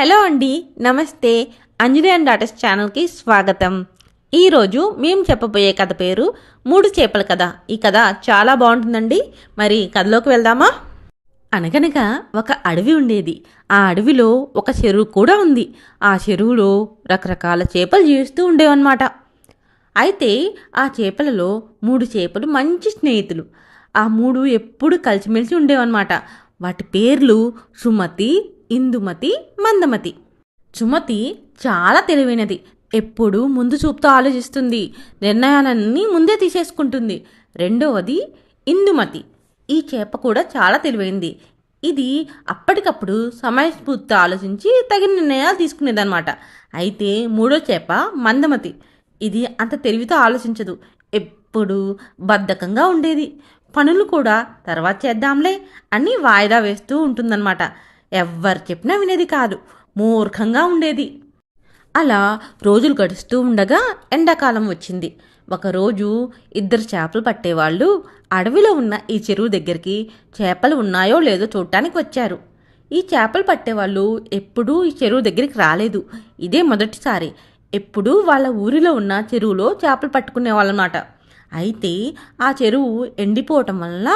Hello అండి నమస్తే. అంజలి and daughters ఛానల్కి స్వాగతం. ఈరోజు మేము చెప్పబోయే కథ పేరు మూడు చేపల కథ. ఈ కథ చాలా బాగుంటుందండి. మరి కథలోకి వెళ్దామా? అనగనగా ఒక అడవి ఉండేది. ఆ అడవిలో ఒక చెరువు కూడా ఉంది. ఆ చెరువులో రకరకాల చేపలు జీవిస్తూ ఉండేవన్నమాట. అయితే ఆ చేపలలో మూడు చేపలు మంచి స్నేహితులు. ఆ మూడు ఎప్పుడు కలిసిమెలిసి ఉండేవన్నమాట. వాటి పేర్లు సుమతి ఇందుమతి మందమతి. సుమతి చాలా తెలివైనది. ఎప్పుడు ముందు చూపుతో ఆలోచిస్తుంది. నిర్ణయాలన్నీ ముందే తీసేసుకుంటుంది. రెండవది ఇందుమతి. ఈ చేప కూడా చాలా తెలివైంది. ఇది అప్పటికప్పుడు సమయస్ఫూర్తితో ఆలోచించి తగిన నిర్ణయాలు తీసుకునేదన్నమాట. అయితే మూడో చేప మందమతి. ఇది అంత తెలివితో ఆలోచించదు. ఎప్పుడు బద్ధకంగా ఉండేది. పనులు కూడా తర్వాత చేద్దాంలే అని వాయిదా వేస్తూ ఉంటుందన్నమాట. ఎవ్వరు చెప్పినా వినేది కాదు. మూర్ఖంగా ఉండేది. అలా రోజులు గడుస్తూ ఉండగా ఎండాకాలం వచ్చింది. ఒకరోజు ఇద్దరు చేపలు పట్టేవాళ్ళు అడవిలో ఉన్న ఈ చెరువు దగ్గరికి చేపలు ఉన్నాయో లేదో చూడటానికి వచ్చారు. ఈ చేపలు పట్టేవాళ్ళు ఎప్పుడూ ఈ చెరువు దగ్గరికి రాలేదు. ఇదే మొదటిసారి. ఎప్పుడూ వాళ్ళ ఊరిలో ఉన్న చెరువులో చేపలు పట్టుకునేవాళ్ళనమాట. అయితే ఆ చెరువు ఎండిపోవటం వల్ల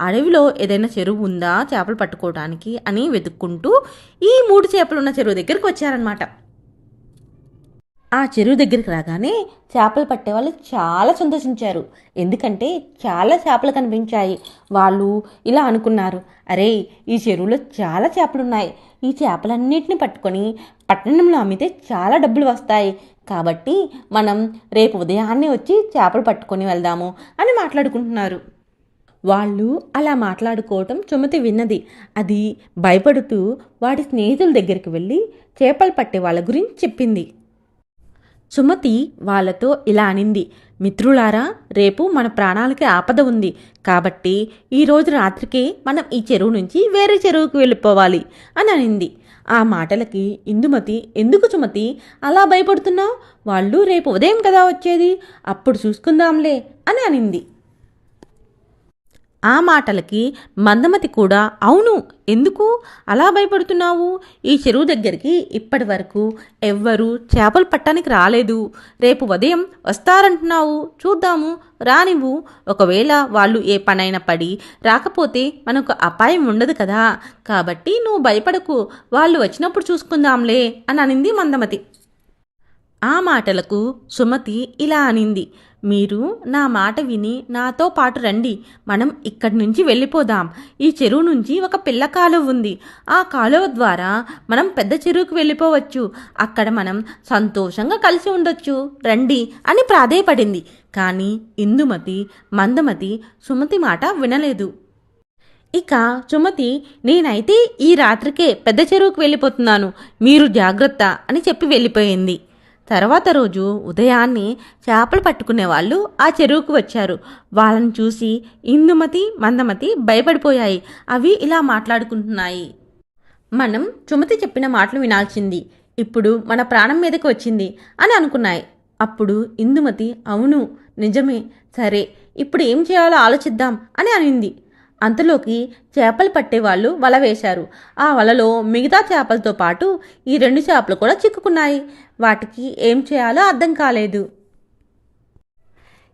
అడవిలో ఏదైనా చెరువు ఉందా చేపలు పట్టుకోవడానికి అని వెతుక్కుంటూ ఈ మూడు చేపలు ఉన్న చెరువు దగ్గరికి వచ్చారనమాట ఆ చెరువు దగ్గరికి రాగానే చేపలు పట్టే వాళ్ళు చాలా సంతోషించారు. ఎందుకంటే చాలా చేపలు కనిపించాయి. వాళ్ళు ఇలా అనుకున్నారు అరే ఈ చెరువులో చాలా చేపలు ఉన్నాయి ఈ చేపలన్నిటిని పట్టుకొని పట్టణంలో అమ్మితే చాలా డబ్బులు వస్తాయి. కాబట్టి మనం రేపు ఉదయాన్నే వచ్చి చేపలు పట్టుకొని వెళ్దాము అని మాట్లాడుకుంటున్నారు. వాళ్ళు అలా మాట్లాడుకోవటం చుమతి విన్నది. అది భయపడుతూ వాడి స్నేహితుల దగ్గరికి వెళ్ళి చేపలు పట్టే వాళ్ళ గురించి చెప్పింది. సుమతి వాళ్ళతో ఇలా అనింది. మిత్రులారా రేపు మన ప్రాణాలకి ఆపద ఉంది. కాబట్టి ఈరోజు రాత్రికి మనం ఈ చెరువు నుంచి వేరే చెరువుకు వెళ్ళిపోవాలి అని అనింది. ఆ మాటలకి ఇందుమతి ఎందుకు సుమతి? అలా భయపడుతున్నావు? వాళ్ళు రేపు ఉదయం కదా వచ్చేది? అప్పుడు చూసుకుందాంలే అని అనింది. ఆ మాటలకి మందమతి కూడా అవును ఎందుకు? అలా భయపడుతున్నావు? ఈ చెరువు దగ్గరికి ఇప్పటి వరకు ఎవ్వరూ చేపలు పట్టడానికి రాలేదు. రేపు ఉదయం వస్తారంటున్నావు. చూద్దాము రానివ్వు. ఒకవేళ వాళ్ళు ఏ పనైనా పడి రాకపోతే మనకు అపాయం ఉండదు కదా. కాబట్టి నువ్వు భయపడకు. వాళ్ళు వచ్చినప్పుడు చూసుకుందాంలే అని అనింది మందమతి. ఆ మాటలకు సుమతి ఇలా అనింది. మీరు నా మాట విని నాతో పాటు రండి. మనం ఇక్కడి నుంచి వెళ్ళిపోదాం. ఈ చెరువు నుంచి ఒక పిల్ల కాలువ ఉంది. ఆ కాలువ ద్వారా మనం పెద్ద చెరువుకు వెళ్ళిపోవచ్చు. అక్కడ మనం సంతోషంగా కలిసి ఉండొచ్చు. రండి అని ప్రాధేయపడింది. కానీ ఇందుమతి మందమతి సుమతి మాట వినలేదు. ఇక సుమతి నేనైతే ఈ రాత్రికే పెద్ద చెరువుకు వెళ్ళిపోతున్నాను. మీరు జాగ్రత్త అని చెప్పి వెళ్ళిపోయింది. తర్వాత రోజు ఉదయాన్నే చేపలు పట్టుకునే వాళ్ళు ఆ చెరువుకు వచ్చారు. వాళ్ళని చూసి ఇందుమతి మందమతి భయపడిపోయాయి. అవి ఇలా మాట్లాడుకుంటున్నాయి. మనం చుమతి చెప్పిన మాటలు వినాల్సింది. ఇప్పుడు మన ప్రాణం మీదకి వచ్చింది అని అనుకున్నాయి. అప్పుడు ఇందుమతి అవును నిజమే సరే ఇప్పుడు ఏం చేయాలో ఆలోచిద్దాం అని అనింది. అంతలోకి చేపలు పట్టేవాళ్ళు వల వేశారు. ఆ వలలో మిగతా చేపలతో పాటు ఈ రెండు చేపలు కూడా చిక్కుకున్నాయి. వాటికి ఏం చేయాలో అర్థం కాలేదు.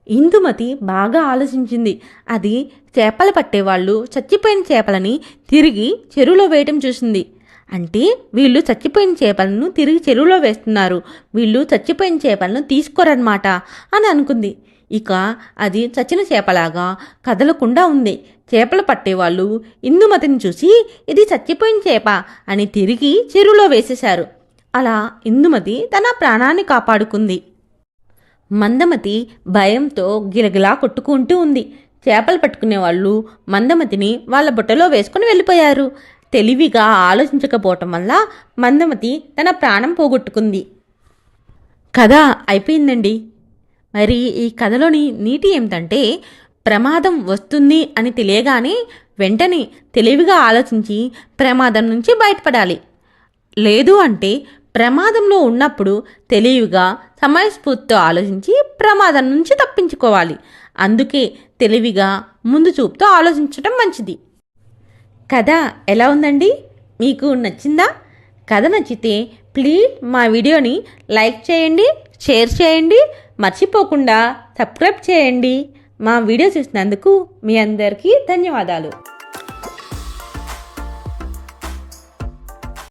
ఇందుమతి బాగా ఆలోచించింది. అది చేపలు పట్టేవాళ్ళు చచ్చిపోయిన చేపలని తిరిగి చెరువులో వేయటం చూసింది. అంటే వీళ్ళు చచ్చిపోయిన చేపలను తిరిగి చెరువులో వేస్తున్నారు. వీళ్ళు చచ్చిపోయిన చేపలను తీసుకోరన్నమాట అని అనుకుంది. ఇక అది చచ్చిన చేపలాగా కదలకుండా ఉంది. చేపలు పట్టేవాళ్ళు ఇందుమతిని చూసి ఇది చచ్చిపోయిన చేప అని తిరిగి చెరువులో వేసేశారు. అలా ఇందుమతి తన ప్రాణాన్ని కాపాడుకుంది. మందమతి భయంతో గిలగిలా కొట్టుకుంటూ ఉంది. చేపలు పట్టుకునే వాళ్ళు మందమతిని వాళ్ళ బుట్టలో వేసుకుని వెళ్ళిపోయారు. తెలివిగా ఆలోచించకపోవటం వల్ల మందమతి తన ప్రాణం పోగొట్టుకుంది. కథ అయిపోయిందండి. మరి ఈ కథలోని నీతి ఏమిటంటే ప్రమాదం వస్తుంది అని తెలియగానే వెంటనే తెలివిగా ఆలోచించి ప్రమాదం నుంచి బయటపడాలి. లేదు అంటే ప్రమాదంలో ఉన్నప్పుడు తెలివిగా సమయస్ఫూర్తితో ఆలోచించి ప్రమాదం నుంచి తప్పించుకోవాలి. అందుకే తెలివిగా ముందు చూపుతో ఆలోచించటం మంచిది. కథ ఎలా ఉందండి? మీకు నచ్చిందా? కథ నచ్చితే ప్లీజ్ మా వీడియోని లైక్ చేయండి షేర్ చేయండి. మర్చిపోకుండా సబ్స్క్రైబ్ చేయండి. మా వీడియో చూసినందుకు మీ అందరికీ ధన్యవాదాలు.